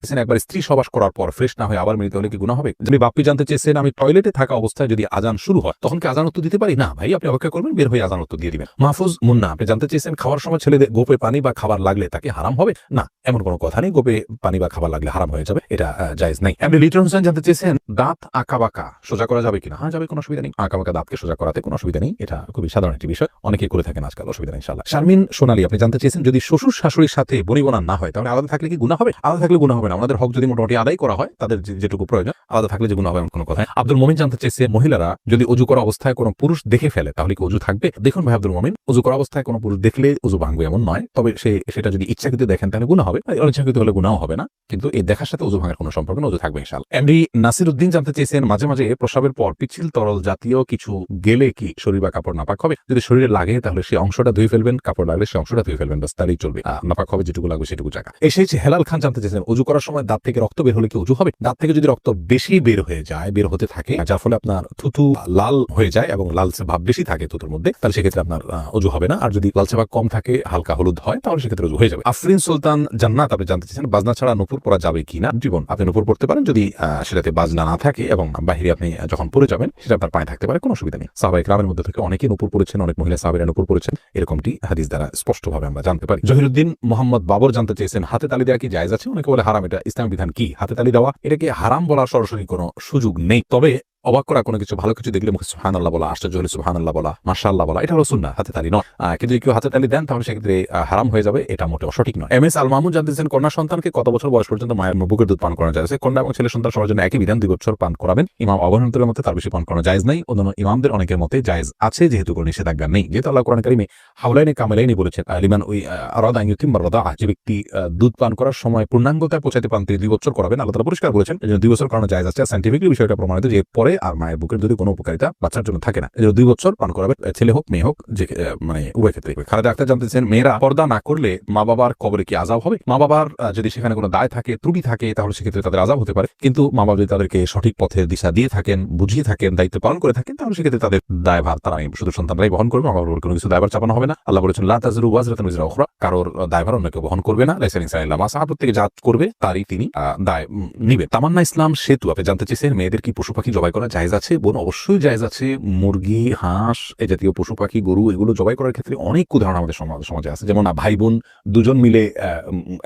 চেয়েছেন একবার স্ত্রী সবাস করার পর ফ্রেশ না হয়ে আবার মিলিত হলে কি গুণা হবে? যিনি বাপ্পি জানতে চেয়েছেন আমি টয়লেটে থাকা অবস্থায় যদি আজান শুরু হয়, তখন কি আজান উত্তর দিতে পারি? না, ভাই, আপনি অপেক্ষা করবেন, বের হয়ে আজান উত্তর দিয়ে দিবেন। মাহফুজ মুন্না, আপনি জানতে চেয়েছেন খাওয়ার সময় ছেলেদের গোপে পানি বা খাবার লাগলে তাকে হারাম হবে? না, এমন কোনো কথা নেই, গোপে পানি বা খাবার লাগলে হারাম হয়ে যাবে, এটা জায়েজ নেই। আপনি লিটন হোসেন জানতে চেয়েছেন, দাঁত আঁকা বাঁকা, সোজা করা যাবে কিনা? হ্যাঁ যাবে, কোনো অসুবিধা নেই। আঁকা বাঁকা দাঁতকে সোজা করাতে কোনো অসুবিধা নেই, এটা খুবই সাধারণ একটি বিষয়। অনেকে করে থাকেন আজকাল, অসুবিধা নেই, ইনশাআল্লাহ। শারমিন সোনালী, আপনি জানতে চেয়েছেন, যদি শ্বশুর শাশুড়ির সাথে বনিবনা না হয়, তাহলে আলাদা থাকলে কি গুণা হবে? আলাদা থাকলে গুণা হবে না আমাদের হক যদি মোটামুটি আদায় করা হয়, তাদের যেটুকু প্রয়োজন, আলাদা থাকলে যে গুণা হবে এমন কোনো কথা আব্দুল মমিন জানতে চেয়েছে, মহিলারা যদি অজু করা অবস্থায় কোনো পুরুষ দেখে ফেলে, তাহলে কি অজু থাকবে? দেখুন ভাই আব্দুল মমিন, অজু করা অবস্থায় কোনো পুরুষ দেখলে অজু ভাঙবে এমন নয়। তবে সে সেটা যদি ইচ্ছাকৃত দেখেন, তাহলে গুণা হবে। অনিচ্ছাকৃত হলে গুণাও হবে না। কিন্তু এই দেখার সাথে অজু ভাঙার কোনো সম্পর্ক না অজু থাকবে ইনশাল এমডি নাসির উদ্দিন জানতে চেয়েছেন, মাঝে মাঝে প্রসাবের পর পিছিল তরল জাতীয় কিছু গেলে কি শরীর বা কাপড় নাপাক হবে? যদি শরীরে লাগে, তাহলে সেই অংশটা ধুয়ে ফেলবেন, কাপড় লাগলে সেই অংশটা ধুয়ে ফেলবেন, বাস তাহলেই চলবে। নাপাক হবে, যেটুকু লাগবে সেটুকু জায়গা। এসে হচ্ছে হেলাল খান জানতে চেয়েছেন, অজু করার সময় দাঁত থেকে রক্ত বের হলে কি অজু হবে? দাঁত থেকে যদি রক্ত বেশি বের হয়ে যায়, বের হতে থাকে যার ফলে আপনার থুতু লাল হয়ে যায় এবং লালচে ভাব বেশি থাকে থুতুর মধ্যে, তাহলে সেক্ষেত্রে আপনার অজু হবে না। আর যদি লালচে ভাব কম থাকে, হালকা হলুদ হয়, তাহলে সেক্ষেত্রে অজু হয়ে যাবে। আফরিন সুলতান জান্নাত, আপনি জানতে চাইছেন বাজনা ছাড়া নুপুর পরা যাবে কিনা জীবন, আপনি নুপুর পড়তে পারেন। যদি সেটাতে বাজনা না থাকে এবং বাহিরে আপনি যখন পড়ে যাবেন, সেটা আপনার পায়ে থাকতে পারে, কোনো অসুবিধা নেই। সাহাবাই গ্রামের মধ্যে থেকে অনেকে নুপুর পড়েছেন, অনেক মহিলা সাহাবিরা নুপুর পড়েছেন। এরকমটি হাদিস দ্বারা স্পষ্টভাবে আমরা জানতে পারি। জহিরুদ্দিন মোহাম্মদ বাবর জানতে চেয়েছেন, হাতে তালি দেওয়া কি জায়েজ আছে? অনেকে বলে হারাম এটা ইসলাম বিধান কি? হাতে তালি দেওয়া? এটাকে হারাম বলার সরাসরি কোনো সুযোগ নেই। তবে অবাক করা কোনো কিছু, ভালো কিছু দেখলে মুখে সুহান আল্লাহ বলা, আশ্চর্য হলে সুহান আল্লাহ বলা মাসা আল্লাহ বলা এটা হলো সুন্না হাতে তালি নয়। কিন্তু কেউ হাতে তালি দেন, তাহলে সেক্ষেত্রে হারাম হয়ে যাবে, এটা মোটেও সঠিক নয়। এম এস আল মাহমুদ জানতেছেন, কন্যা সন্তানকে কত বছর বয়স পর্যন্ত মায়ের বুকের দুধ পান করানো যায়? কন্যা এবং ছেলে সন্তান সবার জন্য একই বিধান, দুই বছর পান করাবেন। ইমাম অবনন্তের মতে তার বেশি পান করানো জায়েজ নাই। অন্যান্য ইমামদের অনেকের মতে জায়েজ আছে, যেহেতু কোনো নিষেধাজ্ঞা নেই। যেহেতু আল্লাহ কোরআন কারিমে হাউলাইনে কামেলাইনি বলেছেন লিমান ওই আরাদা ইউতিম বারদা যে ব্যক্তি দুধ পান করার সময় পূর্ণাঙ্গতায় পৌঁছাতে পান, তিনি দুই বছর করাবেন। আল্লাহ তালা পরিষ্কার বলেছেন দুই বছর করানো জায়েজ আছে। সাইন্টিফিকলি বিষয়টা প্রমাণিত যে পরে আর মায়ের বুকের দুধে কোনো উপকারিতা বাচ্চার জন্য থাকে না। দুই বছর পান করাবে ছেলে হোক, মেয়ে হোক, যে মানে উভয় ক্ষেত্রে খালেদা আক্তার জানতেছেন মেয়েরা পর্দা না করলে মা বাবার কবরে কি আজাব হবে? মা বাবার যদি সেখানে কোনো দায় থাকে, ত্রুটি থাকে, তাহলে সেক্ষেত্রে তাদের আজাব হতে পারে। কিন্তু মা বাবা যদি তাদেরকে সঠিক পথের দিশা দিয়ে থাকেন, বুঝিয়ে থাকেন, দায়িত্ব পালন করে থাকেন, তাহলে সেক্ষেত্রে তাদের দায়ভার তারা শুধু সন্তানরাই বহন করবে মা বাবার কোনো কিছু দায়ভার চাপানো হবে না। আল্লাহ বলেছেন, লা ওয়াজরাতান উজরা উখরা কারোর দায়ভার অন্য কেউ বহন করবে না। লাইসা ইনসান ইল্লা প্রত্যেকে যা করবে, তারই তিনি দায় নিবে। তামান্না ইসলাম সেতু, আপনি জানতে চেয়েছেন, মেয়েদের কি পশু পাখি জবাই করা জায়েজ আছে? বোন, অবশ্যই জায়েজ আছে। মুরগি, হাঁস এই জাতীয় পশু পাখি, গরু, এগুলো জবাই করার ক্ষেত্রে অনেক উদাহরণ আমাদের সমাজ সমাজে আছে। যেমন ভাই, বোন দুজন মিলে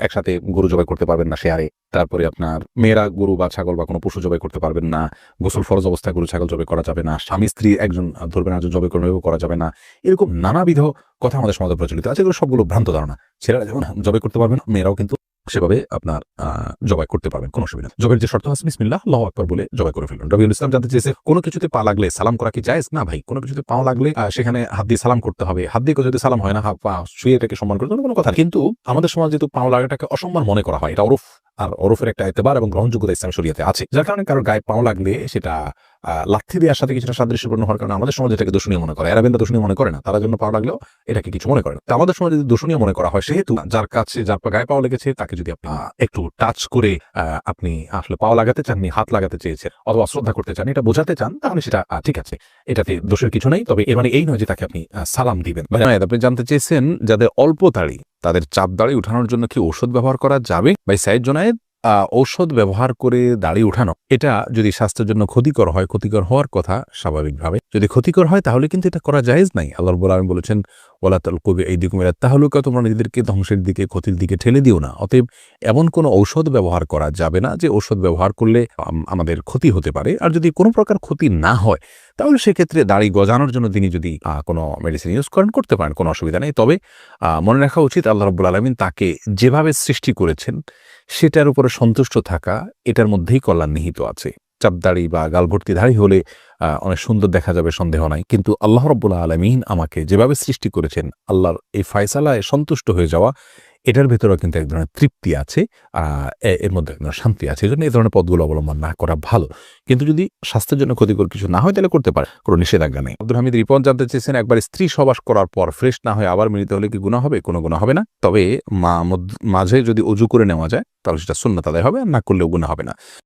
একসাথে গরু জবাই করতে পারবেন না শেয়ারে। তারপরে আপনার মেয়েরা গরু বা ছাগল বা কোনো পশু জবাই করতে পারবেন না। গোসল ফরজ অবস্থায় গরু, ছাগল জবাই করা যাবে না। স্বামী, স্ত্রী একজন ধরবেন একজন জবাই করবে করা যাবে না। এরকম নানাবিধ কথা আমাদের সমাজে প্রচলিত আছে। এগুলো সবগুলো ভ্রান্ত ধারণা। ছেলেরা যেমন জবাই করতে পারবেন মেয়েরাও কিন্তু সেভাবে আপনার জবাই করতে পারবেন, কোনো অসুবিধা জবের যে শর্ত আছে, বিসমিল্লাহ, আল্লাহ আকবর বলে জবাই করে ফেলুন। রবিউল ইসলাম জানতে চেয়েছে, কোনো কিছুতে পা লাগলে সালাম করা কি যায় না ভাই, কোনো কিছুতে পাও লাগলে সেখানে হাত দিয়ে সালাম করতে হবে। হাত দিয়ে যদি সালাম হয় না, হাত পা শুয়ে এটাকে সম্মান করতে কোনো কথা কিন্তু আমাদের সমাজ যেহেতু পাও লাগাটাকে অসম্মান মনে করা হয়। এটা ওরফ আর ওরফের একটা এতেবার এবং গ্রহণযোগ্যতা ইসলাম শরিয়াতে আছে। যার কারণে কারোর গায়ে পাও লাগলে সেটা লাথি দেওয়ার সাথে কিছুটা সাদৃশ্যপূর্ণ হওয়ার কারণে আমাদের সমাজ এটাকে দোষণীয় মনে করে। এরাবেন্দা দোষণীয় মনে করে না। তারা জন্য পাওয়া লাগলেও এটাকে কিছু মনে করে না। আমাদের সমাজে যদি দোষণীয় মনে করা হয়, সেহেতু যার কাছে যার গায়ে পাওয়া লেগেছে, তাকে যদি আপনি একটু টাচ করে আপনি আসলে পাওয়া লাগাতে চাননি হাত লাগাতে চেয়েছেন অথবা শ্রদ্ধা করতে চান, এটা বোঝাতে চান, তাহলে সেটা ঠিক আছে। এটাতে দোষের কিছু নেই। তবে এর মানে এই নয় যে তাকে আপনি সালাম দিবেন। ভাই আপনি জানতে চেয়েছেন যাদের অল্প দাড়ি তাদের চাপ দাড়ি উঠানোর জন্য কি ওষুধ ব্যবহার করা যাবে? ভাই সাইদ জোনায়েদ ঔষধ ব্যবহার করে দাড়ি উঠানো এটা যদি স্বাস্থ্যের জন্য ক্ষতিকর হয়, ক্ষতিকর হওয়ার কথা স্বাভাবিকভাবে। যদি ক্ষতিকর হয়, তাহলে কিন্তু এটা করা জায়েজ নাই। আল্লাহ রব্বুল আলামিন বলেছেন ওলা তাল কবি এই দিকে মেরা তাহলে তোমরা নিজেদেরকে ধ্বংসের দিকে, ক্ষতির দিকে ঠেলে দিও না। অতএব এমন কোনো ঔষধ ব্যবহার করা যাবে না, যে ঔষধ ব্যবহার করলে আমাদের ক্ষতি হতে পারে। আর যদি কোনো প্রকার ক্ষতি না হয়, তাহলে সেক্ষেত্রে দাড়ি গজানোর জন্য তিনি যদি কোনো মেডিসিন ইউজ করেন, করতে পারেন, কোনো অসুবিধা নেই। তবে মনে রাখা উচিত, আল্লাহ রব্বুল আলমিন তাকে যেভাবে সৃষ্টি করেছেন সেটার উপরে সন্তুষ্ট থাকা, এটার মধ্যেই কল্যাণ নিহিত আছে। চাপদাড়ি বা গালভর্তিধারী হলে অনেক সুন্দর দেখা যাবে, সন্দেহ নাই। কিন্তু আল্লাহ রব্বুল্লাহ আলমিন আমাকে যেভাবে সৃষ্টি করেছেন, আল্লাহর এই ফায়সালায় সন্তুষ্ট হয়ে যাওয়া এটার ভেতরেও কিন্তু এক ধরনের তৃপ্তি আছে এর মধ্যে এক ধরনের শান্তি আছে। এই জন্য এই ধরনের পদগুলো অবলম্বন না করা ভালো। কিন্তু যদি স্বাস্থ্যের জন্য ক্ষতিকর কিছু না হয়, তাহলে করতে পারে, কোনো নিষেধাজ্ঞা নেই। আব্দুল হামিদ রিপন জানতে চেয়েছেন, একবার স্ত্রী সবাস করার পর ফ্রেশ না হয়ে আবার মিলিত হলে কি গুণা হবে? কোনো গুণা হবে না। তবে মাঝে যদি অজু করে নেওয়া যায়, তাহলে সেটা শূন্য তাদের হবে, আর না করলেও গুণা হবে না।